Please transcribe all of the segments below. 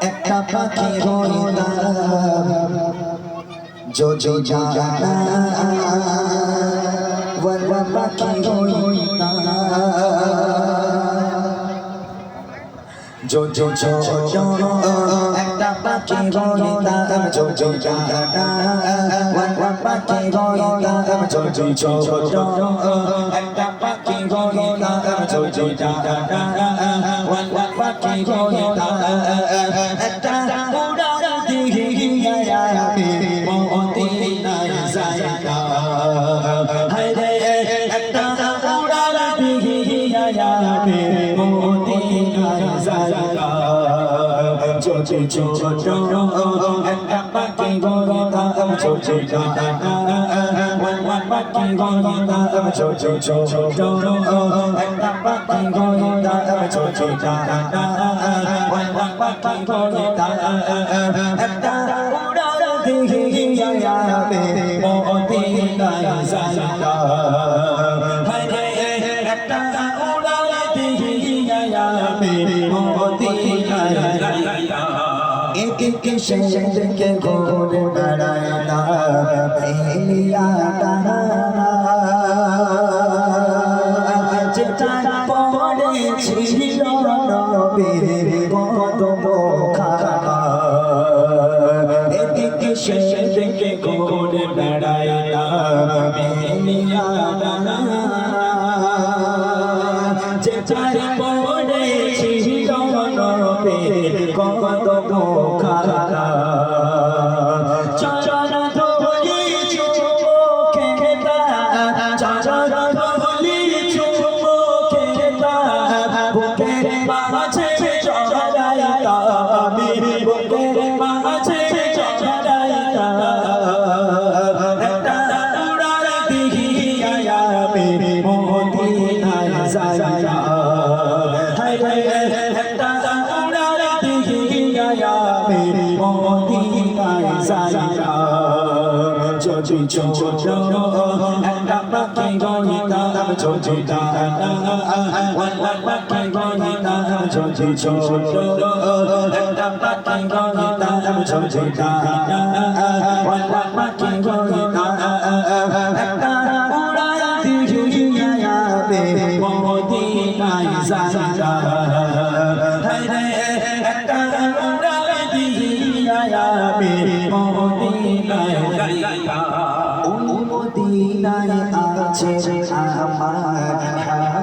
একটা পাখি রইলাম জো জো জানা ওয়ালা পাখি রইলাম জো জো জো একটা পাখি রইলাম জো জো জানা ওয়ালা পাখি রইলাম জো জো জো একটা जो जो জানা ওয়ালা পাখি রইলাম একটা উড়ার দিহিয়া আমি মদিনায় যাইতা হায়রে একটা উড়ার দিহিয়া আমি যাইতা চোচে চোচো একটা ওয়ান পাখি গরিতা চোচে চোচো একটা পাখি গরিতা একটা উড়ার দিহিয়া আমি মদিনায় যাইতা হায়রে কিসের দিকে ঘুরে বেড়ায় না? মিলিয়া তারা ছিল নবীর কদম খানা এদিকে শেষের দিকে ঘুরে বেড়ায় না। মিলিয়া তারা কদম খানা চরণ ধরি চুমুকে দা চরণ ধরি চুমুকে দা বুকের মাঝে চড়াইতা আমি বুকের মাঝে চড়াইতা একটা উড়ার দিহিয়া আমি মদিনায় যাইতা হায় যদি ছোট একটা পাখি গইতাম যদি পাখি গইতাম যদি ছোট একটা পাখি গইতাম যদি পাখি গইতাম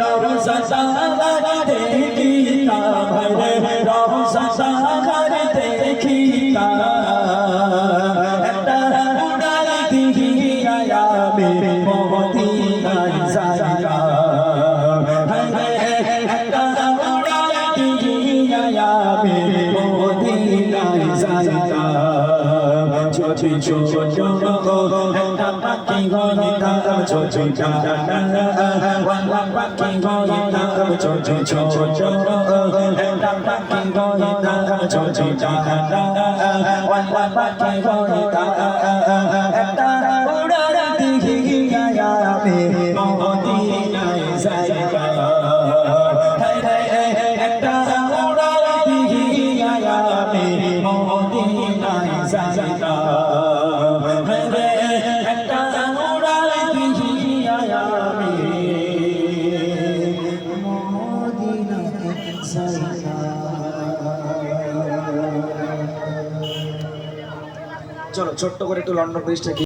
রওজা সাগর দেখি তা ভরে যদি ছোট একটা পাখি গইতাম যদি জানা ওয়ালা পাখি গইতাম যদি ছোট একটা পাখি গইতাম যদি জানা ওয়ালা পাখি গইতাম একটা উড়ার দিহিয়া আমি মদিনায় যাইতা হায় চলো ছোট্ট করে একটু লন্ডন ব্রিজটা